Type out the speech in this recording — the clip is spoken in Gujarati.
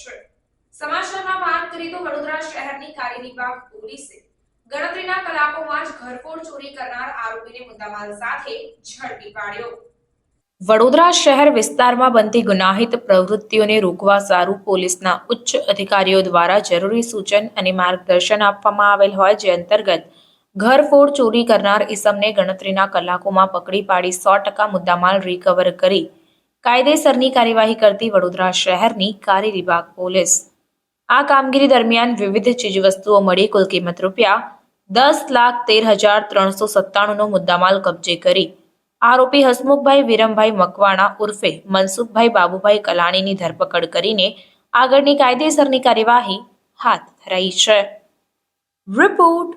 છે. સમાચારમાં વાત કરીએ તો વડોદરા શહેરની કાર્યનિર્વાહક પોલીસે ગણતરીના કલાકોમાં જ ઘરફોડ ચોરી કરનાર આરોપીને મુદ્દામાલ સાથે ઝડપી પાડ્યો. વડોદરા શહેર વિસ્તારમાં બનતી ગુનાહિત પ્રવૃત્તિઓને રોકવા સારું પોલીસના ઉચ્ચ અધિકારીઓ દ્વારા જરૂરી સૂચન અને માર્ગદર્શન આપવામાં આવેલ હોય જે અંતર્ગત ઘરફોડ ચોરી કરનાર ઈસમને ગણતરીના કલાકોમાં પકડી પાડી સો ટકા મુદ્દામાલ રિકવર કરી કાયદેસરની કાર્યવાહી કરતી વડોદરા શહેરની કાર્ય વિભાગ પોલીસ. આ કામગીરી દરમિયાન વિવિધ ચીજવસ્તુઓ મળી, કુલ કિંમત રૂપિયા દસ લાખ તેર હજાર ત્રણસો સત્તાણુંનો મુદ્દામાલ કબજે કરી. આરોપી હસમુખભાઈ વિરમભાઈ મકવાણા ઉર્ફે મનસુખભાઈ બાબુભાઈ કલાણીની ધરપકડ કરીને આગળની કાયદેસરની કાર્યવાહી હાથ ધરાઈ છે. રિપોર્ટ